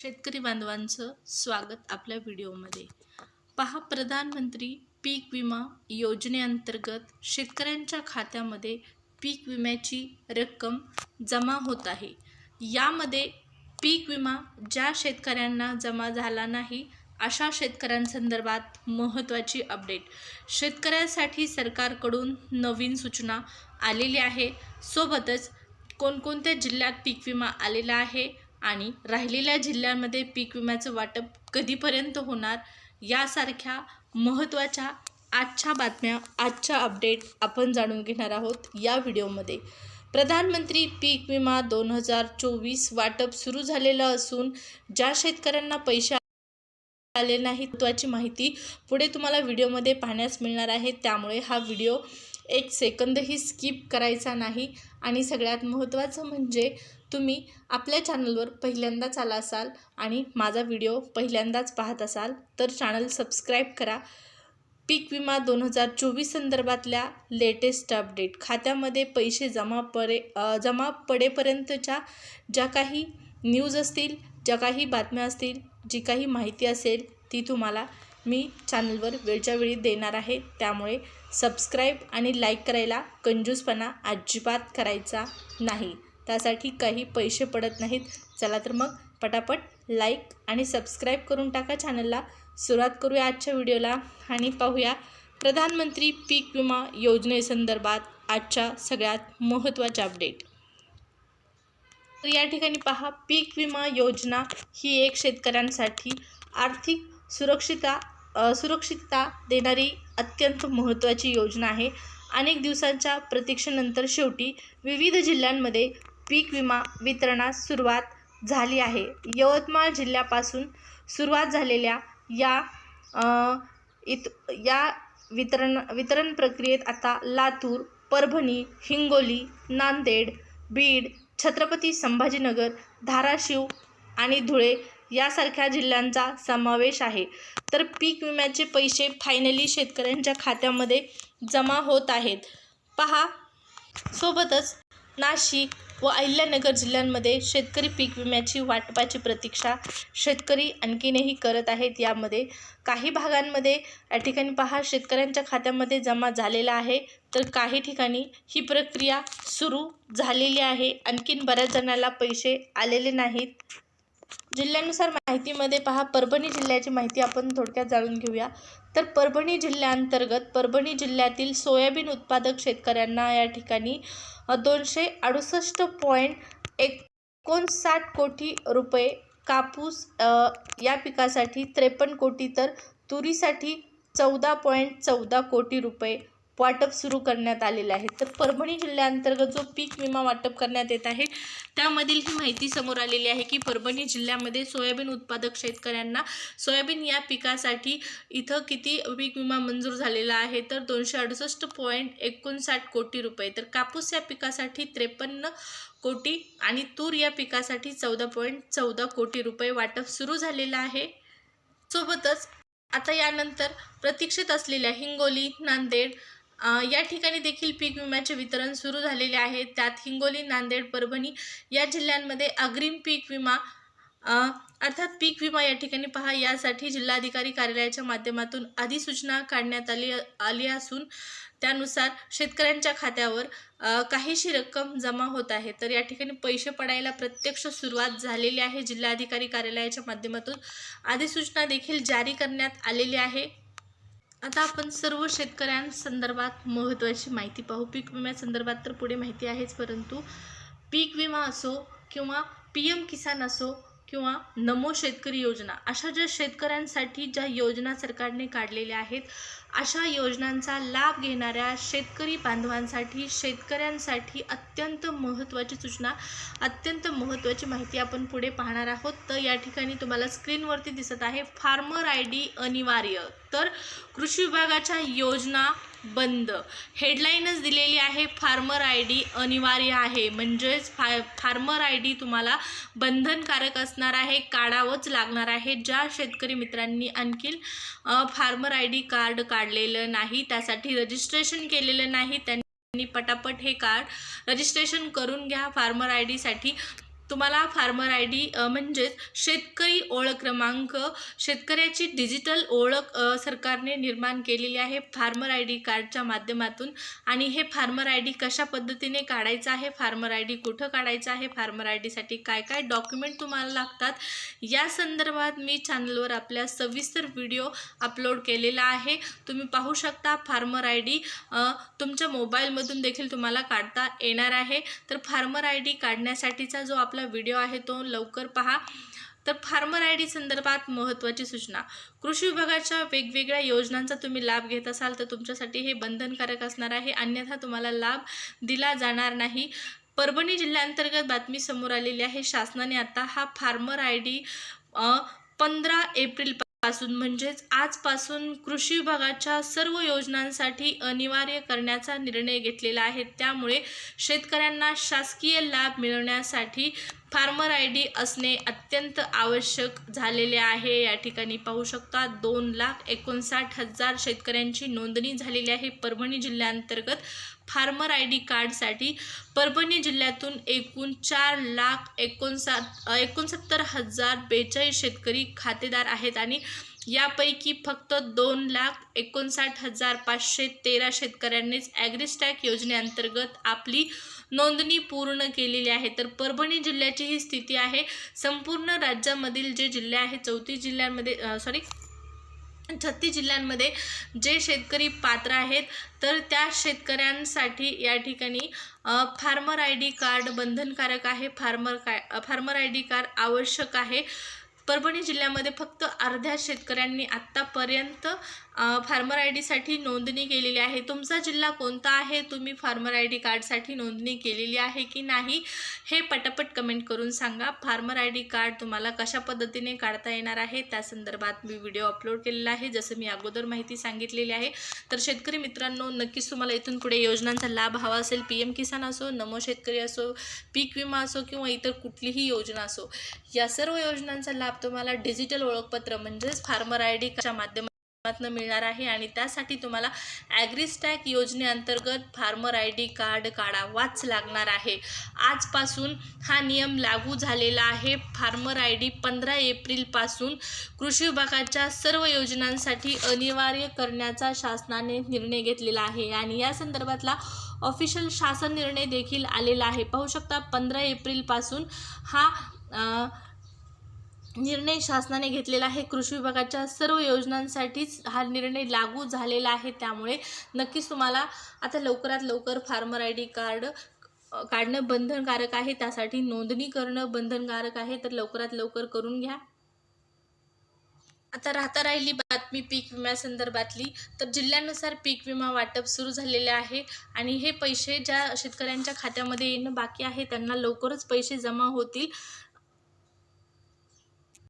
शेतकरी बांधवांचं स्वागत आपल्या व्हिडिओमध्ये. पहा प्रधानमंत्री पीक विमा योजनेअंतर्गत शेतकऱ्यांच्या खात्यामध्ये पीक विम्याची रक्कम जमा होत आहे. यामध्ये पीक विमा ज्या शेतकऱ्यांना जमा झाला नाही अशा शेतकऱ्यांसंदर्भात महत्त्वाची अपडेट. शेतकऱ्यांसाठी सरकारकडून नवीन सूचना आलेली आहे. सोबतच कोणकोणत्या जिल्ह्यात पीक विमा आलेला आहे आणि राहिलेल्या जिल्ह्यांमध्ये पीक विम्याचं वाटप कधीपर्यंत होणार यासारख्या महत्त्वाच्या आजच्या बातम्या आजच्या अपडेट आपण जाणून घेणार आहोत या व्हिडिओमध्ये. प्रधानमंत्री पीक विमा दोन हजार चोवीस वाटप सुरू झालेलं असून ज्या शेतकऱ्यांना पैसे आले नाही महत्त्वाची माहिती पुढे तुम्हाला व्हिडिओमध्ये पाहण्यास मिळणार आहे. त्यामुळे हा व्हिडिओ एक सेकंदही स्किप करायचा नाही. आणि सगळ्यात महत्त्वाचं म्हणजे तुम्ही आपल्या चॅनलवर पहिल्यांदाच आला असाल आणि माझा व्हिडिओ पहिल्यांदाच पाहत असाल तर चॅनल सबस्क्राईब करा. पीक विमा दोन हजार चोवीस संदर्भातल्या लेटेस्ट अपडेट. खात्यामध्ये पैसे जमा पडे जमा पडेपर्यंतच्या ज्या काही न्यूज असतील ज्या काही बातम्या असतील जी काही माहिती असेल ती तुम्हाला मी चॅनलवर वेळच्या वेळी देणार आहे. त्यामुळे सबस्क्राईब आणि लाईक करायला कंजूसपणा अजिबात करायचा नाही. त्यासाठी काही पैसे पडत नाहीत. चला तर मग पटापट लाईक आणि सबस्क्राईब करून टाका चॅनलला. सुरुवात करूया आजच्या व्हिडिओला आणि पाहूया प्रधानमंत्री पीक विमा योजनेसंदर्भात आजच्या सगळ्यात महत्त्वाच्या अपडेट. तर या ठिकाणी पहा पीक विमा योजना ही एक शेतकऱ्यांसाठी आर्थिक सुरक्षिता सुरक्षितता देणारी अत्यंत महत्त्वाची योजना आहे. अनेक दिवसांच्या प्रतीक्षेनंतर शेवटी विविध जिल्ह्यांमध्ये पीक विमा वितरणास सुरुवात झाली आहे. यवतमाळ जिल्ह्यापासून सुरुवात झालेल्या या इत या वितरण वितरण प्रक्रियेत आता लातूर परभणी हिंगोली नांदेड बीड छत्रपती संभाजीनगर धाराशिव आणि धुळे यासारख्या जिल्ह्यांचा समावेश आहे. तर पीक विम्याचे पैसे फायनली शेतकऱ्यांच्या खात्यामध्ये जमा होत आहेत. पहा सोबतच नाशिक व अहिल्यानगर जिल्ह्यांमध्ये शेतकरी पीक विम्याची वाटपाची प्रतीक्षा शेतकरी आणखीनही करत आहेत. यामध्ये काही भागांमध्ये या ठिकाणी पहा शेतकऱ्यांच्या खात्यामध्ये जमा झालेला आहे. तर काही ठिकाणी ही प्रक्रिया सुरू झालेली आहे. आणखीन बऱ्याच जणांना पैसे आलेले नाहीत. जिल्ह्यानुसार माहितीमध्ये पहा परभणी जिल्ह्याची माहिती आपण थोडक्यात जाणून घेऊया. तर परभणी जिल्ह्याअंतर्गत परभणी जिल्ह्यातील सोयाबीन उत्पादक शेतकऱ्यांना या ठिकाणी दोनशे अडुसष्ट पॉईंट एकोणसाठ कोटी रुपये कापूस या पिकासाठी त्रेपन्न कोटी तर तुरीसाठी चौदा पॉईंट चौदा कोटी रुपये वाटप सुरू करण्यात आलेलं आहे. तर परभणी जिल्ह्याअंतर्गत जो पीक विमा वाटप करण्यात येत आहे त्यामधील ही माहिती समोर आलेली आहे की परभणी जिल्ह्यामध्ये सोयाबीन उत्पादक शेतकऱ्यांना सोयाबीन या पिकासाठी इथं किती पीक विमा मंजूर झालेला आहे? तर दोनशे अडुसष्ट पॉईंट एकोणसाठ कोटी रुपये. तर कापूस या पिकासाठी त्रेपन्न कोटी आणि तूर या पिकासाठी चौदा पॉईंट चौदा कोटी रुपये वाटप सुरू झालेलं आहे. सोबतच आता यानंतर प्रतीक्षेत असलेल्या हिंगोली नांदेड या ठिकाणी देखील पीक विम्याचे वितरण सुरू झालेले आहे. त्यात हिंगोली नांदेड परभणी या जिल्ह्यांमध्ये अग्रिम पीक विमा अर्थात पीक विमा या ठिकाणी पहा. यासाठी जिल्हाधिकारी कार्यालयाच्या माध्यमातून अधिसूचना काढण्यात आली आली असून त्यानुसार शेतकऱ्यांच्या खात्यावर काहीशी रक्कम जमा होत आहे. तर या ठिकाणी पैसे पडायला प्रत्यक्ष सुरुवात झालेली आहे. जिल्हाधिकारी कार्यालयाच्या माध्यमातून अधिसूचना देखील जारी करण्यात आलेली आहे. आता आपण सर्व शेतकऱ्यांसंदर्भात महत्त्वाची माहिती पाहू. पीक विम्यासंदर्भात तर पुढे माहिती आहेच परंतु पीक विमा असो किंवा पी एम किसान असो किंवा नमो शेतकरी योजना अशा ज्या शेतकऱ्यांसाठी ज्या योजना सरकारने काढलेल्या आहेत अशा योजनांचा लाभ घेणाऱ्या शेतकरी बांधवांसाठी शेतकऱ्यांसाठी अत्यंत महत्त्वाची सूचना अत्यंत महत्त्वाची माहिती आपण पुढे पाहणार आहोत. तर या ठिकाणी तुम्हाला स्क्रीनवरती दिसत आहे फार्मर आय डी अनिवार्य. तर कृषी विभागाच्या योजना बंद. हेडलाईनच दिलेली आहे फार्मर आय डी अनिवार्य आहे. म्हणजेच फा फार्मर आय डी तुम्हाला बंधनकारक असणार आहे काढावंच लागणार आहे. ज्या शेतकरी मित्रांनी आणखीन फार्मर आय डी कार्ड काढलेलं नाही त्यासाठी रजिस्ट्रेशन केलेलं नाही त्यांनी पटापट हे कार्ड रजिस्ट्रेशन करून घ्या. फार्मर आय डीसाठी तुम्हाला फार्मर आय डी म्हणजेच शेतकरी ओळख क्रमांक शेतकऱ्याची डिजिटल ओळख सरकारने निर्माण केलेली आहे फार्मर आय डी कार्डच्या माध्यमातून. आणि हे फार्मर आय डी कशा पद्धतीने काढायचं आहे फार्मर आय डी कुठं काढायचं आहे फार्मर आय डीसाठी काय काय डॉक्युमेंट तुम्हाला लागतात या संदर्भात मी चॅनलवर आपल्या सविस्तर व्हिडिओ अपलोड केलेला आहे. तुम्ही पाहू शकता फार्मर आय डी तुमच्या मोबाईलमधून देखील तुम्हाला काढता येणार आहे. तर फार्मर आय डी काढण्यासाठीचा जो आपला व्हिडिओ आहे तो लवकर पहा. तर फार्मर आय डी संदर्भात महत्त्वाची सूचना. कृषी विभागाच्या वेगवेगळ्या योजनांचा तुम्ही लाभ घेत असाल तर तुमच्यासाठी हे बंधनकारक असणार आहे. अन्यथा तुम्हाला लाभ दिला जाणार नाही. परभणी जिल्ह्याअंतर्गत बातमी समोर आलेली आहे. शासनाने आता हा फार्मर आय डी पंधरा एप्रिल पासून म्हणजेच आजपासून कृषी विभागाच्या सर्व योजनांसाठी अनिवार्य करण्याचा निर्णय घेतलेला आहे. त्यामुळे शेतकऱ्यांना शासकीय लाभ मिळवण्यासाठी फार्मर आय डी असणे अत्यंत आवश्यक झालेले आहे. या ठिकाणी पाहू शकता दोन लाख एकोणसाठ हजार शेतकऱ्यांची नोंदणी झालेली आहे. परभणी जिल्ह्याअंतर्गत फार्मर आय डी कार्डसाठी परभणी जिल्ह्यातून एकूण चार लाख एकोणसा एकोणसत्तर हजार बेचाळीस शेतकरी खातेदार आहेत आणि यापैकी फक्त दोन लाख एकोणसाठ हजार पाचशे तेरा शेतकऱ्यांनीच ॲग्रिस्टॅक योजनेअंतर्गत आपली नोंदणी पूर्ण केलेली आहे. तर परभणी जिल्ह्याची ही स्थिती आहे. संपूर्ण राज्यामधील जे जिल्हे आहेत चौतीस जिल्ह्यांमध्ये सॉरी छत्तीस जिल्ह्यांमध्ये जे शेतकरी पात्र आहेत तर त्या शेतकऱ्यांसाठी या ठिकाणी फार्मर आय डी कार्ड बंधनकारक आहे. फार्मर काय फार्मर आय डी कार्ड आवश्यक आहे. परभणी जिल्ह्यामध्ये फक्त अर्ध्या शेतकऱ्यांनी आत्तापर्यंत फार्मर आय डीसाठी नोंदणी केलेली आहे. तुमचा जिल्हा कोणता आहे? तुम्ही फार्मर आय डी कार्डसाठी नोंदणी केलेली आहे की नाही? हे पटापट कमेंट करून सांगा. फार्मर आय डी कार्ड तुम्हाला कशा पद्धतीने काढता येणार आहे? त्या संदर्भात मी व्हिडिओ अपलोड केलेला आहे. जसं मी अगोदर माहिती सांगितलेली आहे. तर शेतकरी मित्रांनो नक्कीच तुम्हाला इथून पुढे योजनांचा लाभ हवा असेल. पी एम किसान असो नमो शेतकरी असो पीक विमा असो किंवा इतर कुठलीही योजना असो या सर्व योजनांचा लाभ तुम्हाला डिजिटल ओळखपत्र म्हणजेच फार्मर आय डीच्या माध्यमातून मिळणार आहे आणि त्यासाठी तुम्हाला ॲग्रीस्टॅक योजनेअंतर्गत फार्मर आय डी कार्ड काढावाच लागणार आहे. आजपासून हा नियम लागू झालेला आहे. फार्मर आय डी पंधरा एप्रिलपासून कृषी विभागाच्या सर्व योजनांसाठी अनिवार्य करण्याचा शासनाने निर्णय घेतलेला आहे आणि या संदर्भातला ऑफिशियल शासन निर्णय देखील आलेला आहे. पाहू शकता पंधरा एप्रिलपासून हा निर्णय शासनाने घेतलेला आहे. कृषी विभागाच्या सर्व योजनांसाठीच हा निर्णय लागू झालेला आहे. त्यामुळे नक्कीच तुम्हाला आता लवकरात लवकर फार्मर आय डी कार्ड काढणं बंधनकारक आहे. त्यासाठी नोंदणी करणं बंधनकारक आहे. तर लवकरात लवकर करून घ्या. आता राहता राहिली बातमी पीक विम्यासंदर्भातली तर जिल्ह्यानुसार पीक विमा वाटप सुरू झालेले आहे आणि हे पैसे ज्या शेतकऱ्यांच्या खात्यामध्ये येणं बाकी आहे त्यांना लवकरच पैसे जमा होतील.